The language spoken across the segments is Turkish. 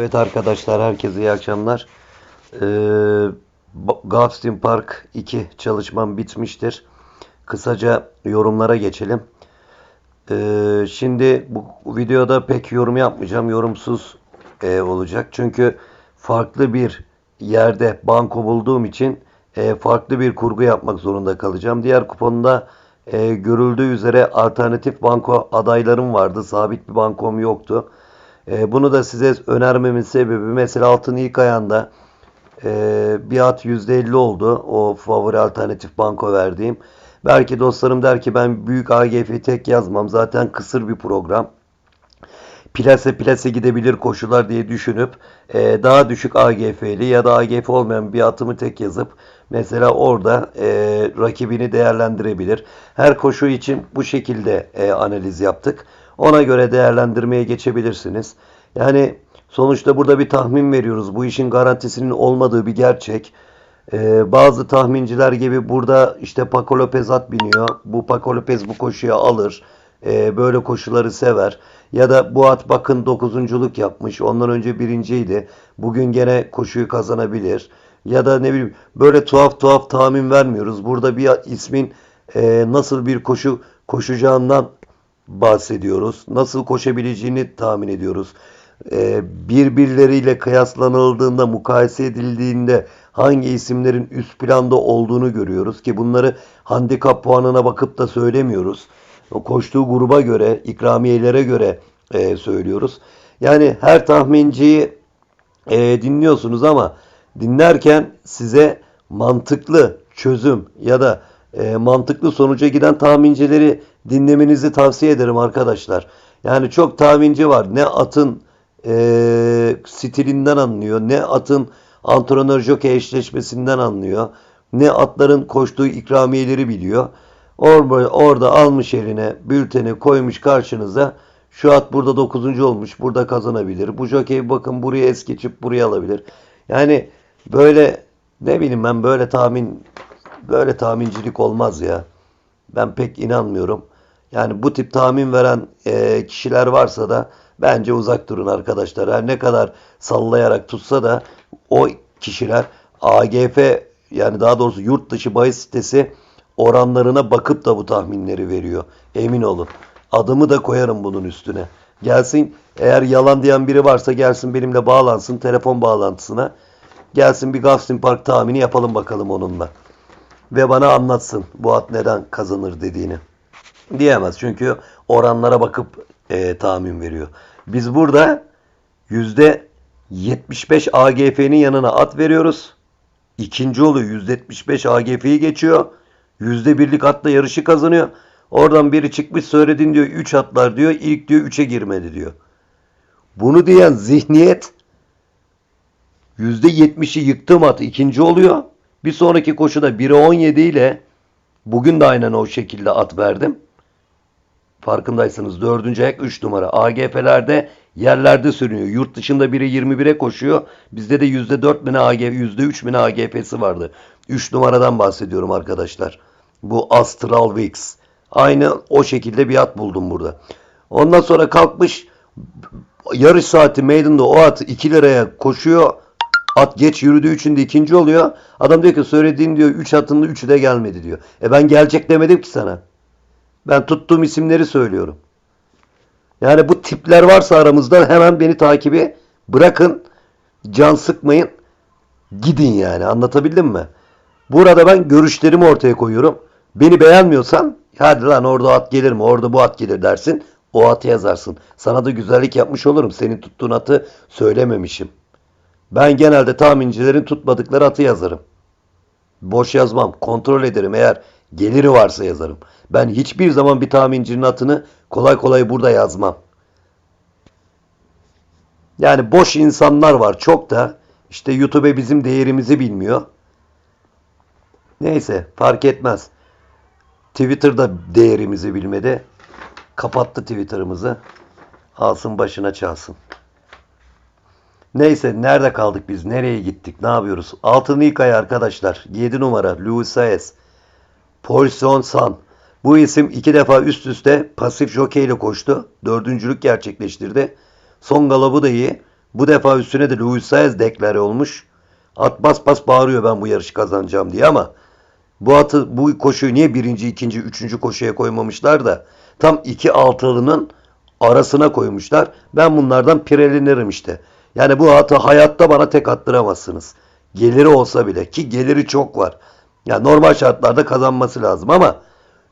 Evet arkadaşlar herkese iyi akşamlar. Ee, Gulfstream Park 2 çalışmam bitmiştir. Kısaca yorumlara geçelim. Ee, şimdi bu videoda pek yorum yapmayacağım. Yorumsuz e, olacak. Çünkü farklı bir yerde banko bulduğum için e, farklı bir kurgu yapmak zorunda kalacağım. Diğer kuponda e, görüldüğü üzere alternatif banko adaylarım vardı. Sabit bir bankom yoktu. E, bunu da size önermemin sebebi mesela altın ilk ayağında e, bir at %50 oldu. O favori alternatif banko verdiğim. Belki dostlarım der ki ben büyük AGF tek yazmam. Zaten kısır bir program. Plase plase gidebilir koşular diye düşünüp e, daha düşük AGF'li ya da AGF olmayan bir atımı tek yazıp mesela orada e, rakibini değerlendirebilir. Her koşu için bu şekilde analiz yaptık. Ona göre değerlendirmeye geçebilirsiniz. Yani sonuçta burada bir tahmin veriyoruz. Bu işin garantisinin olmadığı bir gerçek. Ee, bazı tahminciler gibi burada işte Paco Lopez at biniyor. Bu Paco Lopez bu koşuya alır. Ee, böyle koşuları sever. Ya da bu at bakın dokuzunculuk yapmış. Ondan önce birinciydi. Bugün gene koşuyu kazanabilir. Ya da ne bileyim böyle tuhaf tuhaf tahmin vermiyoruz. Burada bir ismin e, nasıl bir koşu koşacağından bahsediyoruz. Nasıl koşabileceğini tahmin ediyoruz. Ee, birbirleriyle kıyaslanıldığında, mukayese edildiğinde hangi isimlerin üst planda olduğunu görüyoruz ki bunları handikap puanına bakıp da söylemiyoruz. O koştuğu gruba göre, ikramiyelere göre e, söylüyoruz. Yani her tahminciyi e, dinliyorsunuz ama dinlerken size mantıklı çözüm ya da e, mantıklı sonuca giden tahmincileri dinlemenizi tavsiye ederim arkadaşlar. Yani çok tahminci var. Ne atın e, stilinden anlıyor, ne atın antrenör jockey eşleşmesinden anlıyor, ne atların koştuğu ikramiyeleri biliyor. Orada, orada almış eline bülteni koymuş karşınıza. Şu at burada 9. olmuş. Burada kazanabilir. Bu jockey bakın buraya es geçip buraya alabilir. Yani böyle ne bileyim ben böyle tahmin böyle tahmincilik olmaz ya. Ben pek inanmıyorum. Yani bu tip tahmin veren e, kişiler varsa da bence uzak durun arkadaşlar. Her ne kadar sallayarak tutsa da o kişiler AGF yani daha doğrusu yurt dışı bahis sitesi oranlarına bakıp da bu tahminleri veriyor. Emin olun. Adımı da koyarım bunun üstüne. Gelsin eğer yalan diyen biri varsa gelsin benimle bağlansın telefon bağlantısına. Gelsin bir Gulfstream Park tahmini yapalım bakalım onunla. Ve bana anlatsın bu at neden kazanır dediğini. Diyemez çünkü oranlara bakıp e, tahmin veriyor. Biz burada yüzde 75 AGF'nin yanına at veriyoruz. İkinci oluyor yüzde 75 AGF'yi geçiyor. Yüzde birlik atla yarışı kazanıyor. Oradan biri çıkmış söyledin diyor 3 atlar diyor. İlk diyor 3'e girmedi diyor. Bunu diyen zihniyet %70'i yıktığım at ikinci oluyor. Bir sonraki koşuda 1'e 17 ile bugün de aynen o şekilde at verdim. Farkındaysanız dördüncü ayak 3 numara. AGF'lerde yerlerde sürünüyor. Yurt dışında biri 21'e koşuyor. Bizde de %4 mine AGF, %3 mine AGF'si vardı. 3 numaradan bahsediyorum arkadaşlar. Bu Astral Wix. Aynı o şekilde bir at buldum burada. Ondan sonra kalkmış yarış saati meydanında o at 2 liraya koşuyor. At geç yürüdüğü için de ikinci oluyor. Adam diyor ki söylediğin diyor 3 atın 3'ü de gelmedi diyor. E ben gelecek demedim ki sana. Ben tuttuğum isimleri söylüyorum. Yani bu tipler varsa aramızda hemen beni takibi bırakın. Can sıkmayın. Gidin yani. Anlatabildim mi? Burada ben görüşlerimi ortaya koyuyorum. Beni beğenmiyorsan hadi lan orada at gelir mi? Orada bu at gelir dersin. O atı yazarsın. Sana da güzellik yapmış olurum. Senin tuttuğun atı söylememişim. Ben genelde tahmincilerin tutmadıkları atı yazarım. Boş yazmam. Kontrol ederim. Eğer geliri varsa yazarım. Ben hiçbir zaman bir tahmincinin atını kolay kolay burada yazmam. Yani boş insanlar var çok da işte YouTube bizim değerimizi bilmiyor. Neyse fark etmez. Twitter'da değerimizi bilmedi. Kapattı Twitter'ımızı. Alsın başına çalsın. Neyse nerede kaldık biz? Nereye gittik? Ne yapıyoruz? Altın ilk ay arkadaşlar. 7 numara Louis Saez. Poisson San. Bu isim iki defa üst üste pasif jockey ile koştu. Dördüncülük gerçekleştirdi. Son galabı da iyi. Bu defa üstüne de Luis Saez deklare olmuş. At bas bas bağırıyor ben bu yarışı kazanacağım diye ama bu atı bu koşuyu niye birinci, ikinci, üçüncü koşuya koymamışlar da tam iki altılının arasına koymuşlar. Ben bunlardan pirelenirim işte. Yani bu atı hayatta bana tek attıramazsınız. Geliri olsa bile ki geliri çok var. Yani normal şartlarda kazanması lazım ama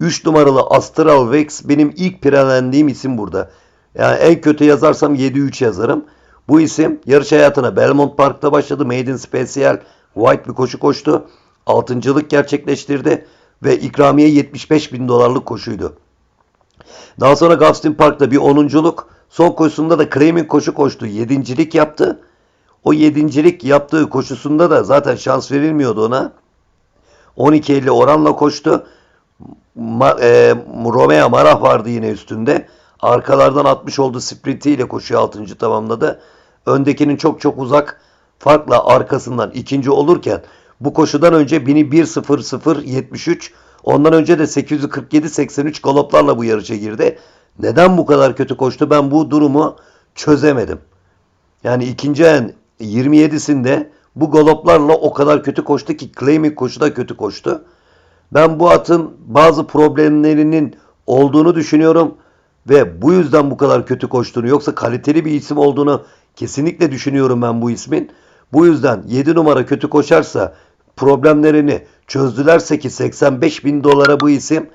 3 numaralı Astral Vex benim ilk pirelendiğim isim burada. Yani en kötü yazarsam 7-3 yazarım. Bu isim yarış hayatına Belmont Park'ta başladı. Maiden Special White bir koşu koştu. Altıncılık gerçekleştirdi ve ikramiye 75 bin dolarlık koşuydu. Daha sonra Gulfstream Park'ta bir onunculuk. Son koşusunda da Claiming koşu koştu. Yedincilik yaptı. O yedincilik yaptığı koşusunda da zaten şans verilmiyordu ona. 12.50 oranla koştu. Ma, e, Romeo Marah vardı yine üstünde. Arkalardan 60 oldu sprintiyle koşuyu 6. tamamladı. Öndekinin çok çok uzak farkla arkasından ikinci olurken bu koşudan önce 1100-73 ondan önce de 847-83 galoplarla bu yarışa girdi. Neden bu kadar kötü koştu ben bu durumu çözemedim. Yani ikinci en 27'sinde bu galoplarla o kadar kötü koştu ki Claiming koşuda kötü koştu. Ben bu atın bazı problemlerinin olduğunu düşünüyorum ve bu yüzden bu kadar kötü koştuğunu yoksa kaliteli bir isim olduğunu kesinlikle düşünüyorum ben bu ismin. Bu yüzden 7 numara kötü koşarsa problemlerini çözdülerse ki 85 bin dolara bu isim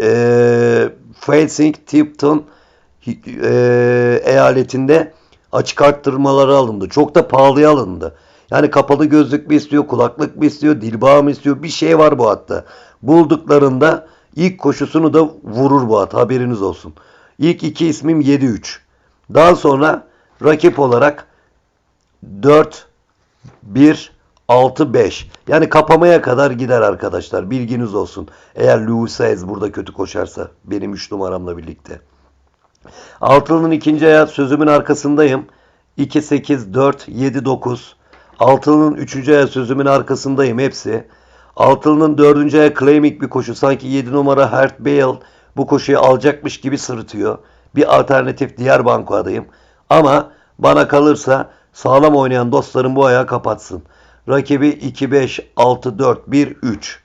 e, Facing Tipton e, eyaletinde açık arttırmaları alındı. Çok da pahalıya alındı. Yani kapalı gözlük mü istiyor, kulaklık mı istiyor, dilbağı mı istiyor bir şey var bu hatta. Bulduklarında ilk koşusunu da vurur bu at haberiniz olsun. İlk iki ismim 7-3. Daha sonra rakip olarak 4 1 6 5. Yani kapamaya kadar gider arkadaşlar. Bilginiz olsun. Eğer Louis Saez burada kötü koşarsa benim 3 numaramla birlikte. Altılının ikinci ayağı sözümün arkasındayım. 2 8 4 7 9. Altılının üçüncü ayağı sözümün arkasındayım hepsi. Altılının dördüncü ayağı claiming bir koşu. Sanki 7 numara Hert Bale bu koşuyu alacakmış gibi sırıtıyor. Bir alternatif diğer banko adayım. Ama bana kalırsa sağlam oynayan dostlarım bu ayağı kapatsın. Rakibi 2-5-6-4-1-3.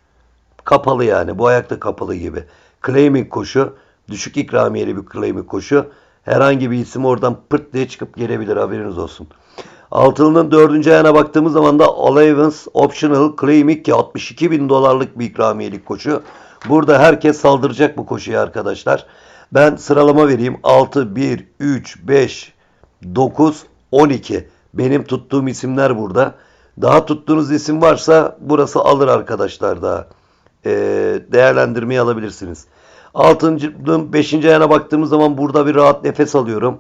Kapalı yani. Bu ayakta kapalı gibi. Claiming koşu. Düşük ikramiyeli bir claiming koşu. Herhangi bir isim oradan pırt diye çıkıp gelebilir haberiniz olsun. Altılının dördüncü ayağına baktığımız zaman da Allowance Optional Claiming ki 62 bin dolarlık bir ikramiyelik koşu. Burada herkes saldıracak bu koşuya arkadaşlar. Ben sıralama vereyim. 6, 1, 3, 5, 9, 12. Benim tuttuğum isimler burada. Daha tuttuğunuz isim varsa burası alır arkadaşlar daha. Ee, değerlendirmeyi alabilirsiniz. Altıncının beşinci ayağına baktığımız zaman burada bir rahat nefes alıyorum.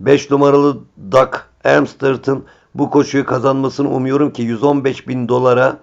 5 numaralı Duck Amsterdam bu koşuyu kazanmasını umuyorum ki 115 bin dolara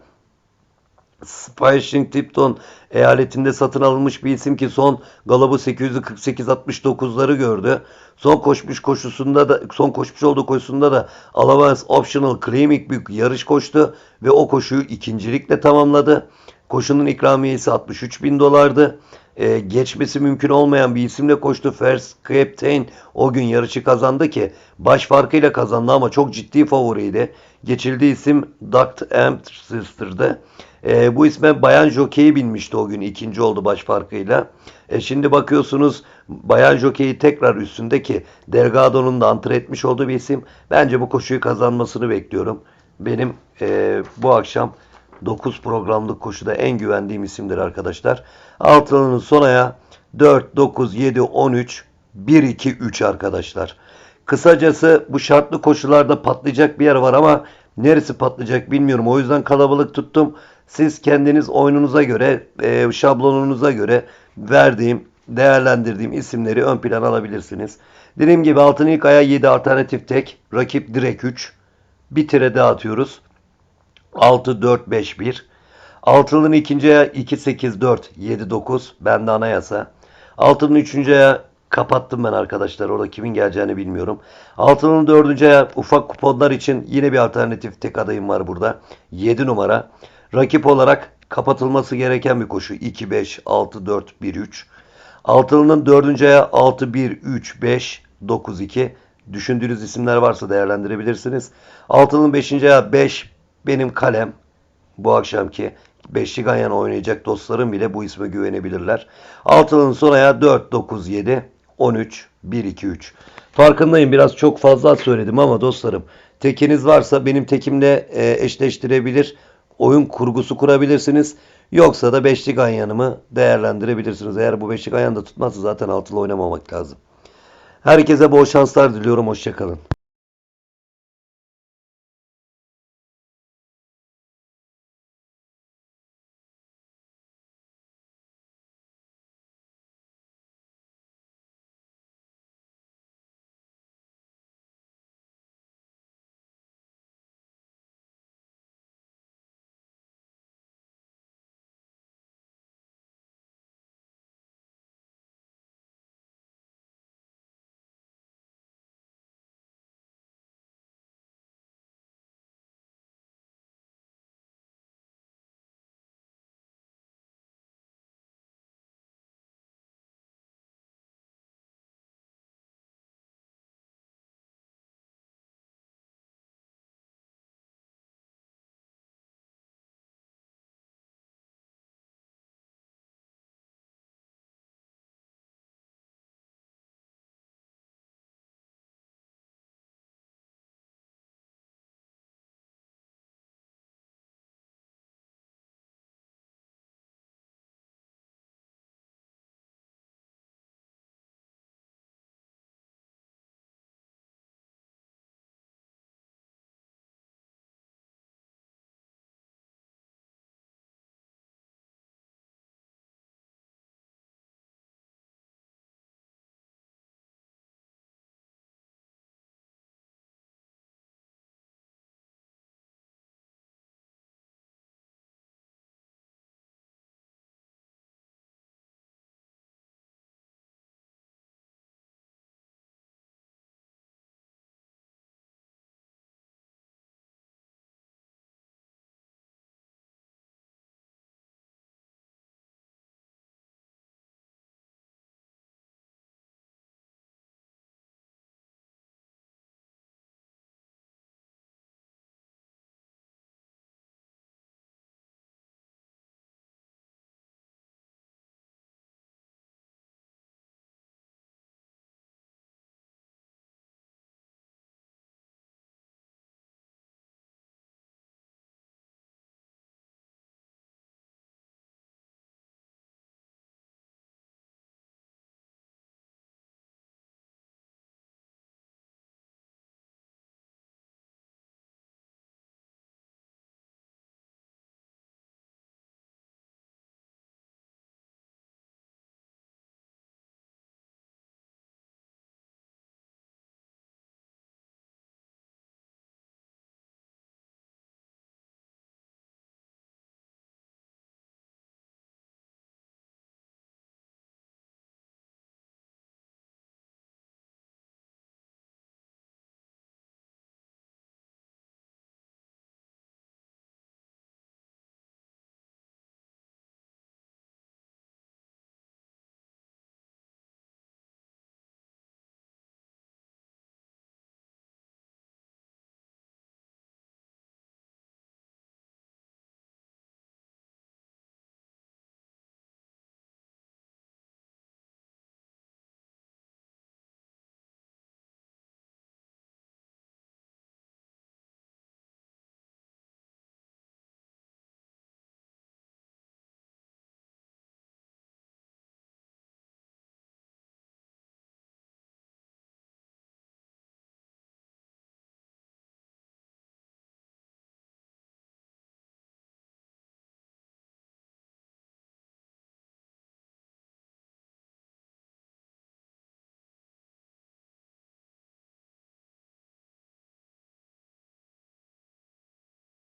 Spicing Tipton eyaletinde satın alınmış bir isim ki son galabı 848-69'ları gördü. Son koşmuş koşusunda da son koşmuş olduğu koşusunda da Allowance Optional Claiming bir yarış koştu ve o koşuyu ikincilikle tamamladı. Koşunun ikramiyesi 63 bin dolardı. Ee, geçmesi mümkün olmayan bir isimle koştu. First Captain o gün yarışı kazandı ki baş farkıyla kazandı ama çok ciddi favoriydi. Geçildiği isim Duct Amster'dı. E, bu isme Bayan Jockey'i binmişti o gün. ikinci oldu baş farkıyla. E, şimdi bakıyorsunuz Bayan Jockey'i tekrar üstünde ki Delgado'nun da antre etmiş olduğu bir isim. Bence bu koşuyu kazanmasını bekliyorum. Benim e, bu akşam 9 programlık koşuda en güvendiğim isimdir arkadaşlar. Altılının son ayağı 4, 9, 7, 13, 1, 2, 3 arkadaşlar. Kısacası bu şartlı koşularda patlayacak bir yer var ama neresi patlayacak bilmiyorum. O yüzden kalabalık tuttum. Siz kendiniz oyununuza göre, e, şablonunuza göre verdiğim, değerlendirdiğim isimleri ön plana alabilirsiniz. Dediğim gibi altın ilk aya 7 alternatif tek, rakip direk 3. Bir tire daha atıyoruz. 6, 4, 5, 1. Altının ikinci aya 2, 8, 4, 7, 9. Bende anayasa. Altının üçüncü aya kapattım ben arkadaşlar. Orada kimin geleceğini bilmiyorum. Altının dördüncü aya ufak kuponlar için yine bir alternatif tek adayım var burada. 7 numara. Rakip olarak kapatılması gereken bir koşu. 2, 5, 6, 4, 1, 3. Altılının dördüncü aya 6, 1, 3, 5, 9, 2. düşündüğünüz isimler varsa değerlendirebilirsiniz. Altının 5. ayağı 5 benim kalem. Bu akşamki beşli ganyan oynayacak dostlarım bile bu isme güvenebilirler. Altının son ayağı 4, 9, 7, 13, 1, 2, 3. Farkındayım biraz çok fazla söyledim ama dostlarım tekiniz varsa benim tekimle e, eşleştirebilir. Oyun kurgusu kurabilirsiniz. Yoksa da beşli ganyanımı değerlendirebilirsiniz. Eğer bu beşli ganyan da tutmazsa zaten altılı oynamamak lazım. Herkese bol şanslar diliyorum. Hoşçakalın.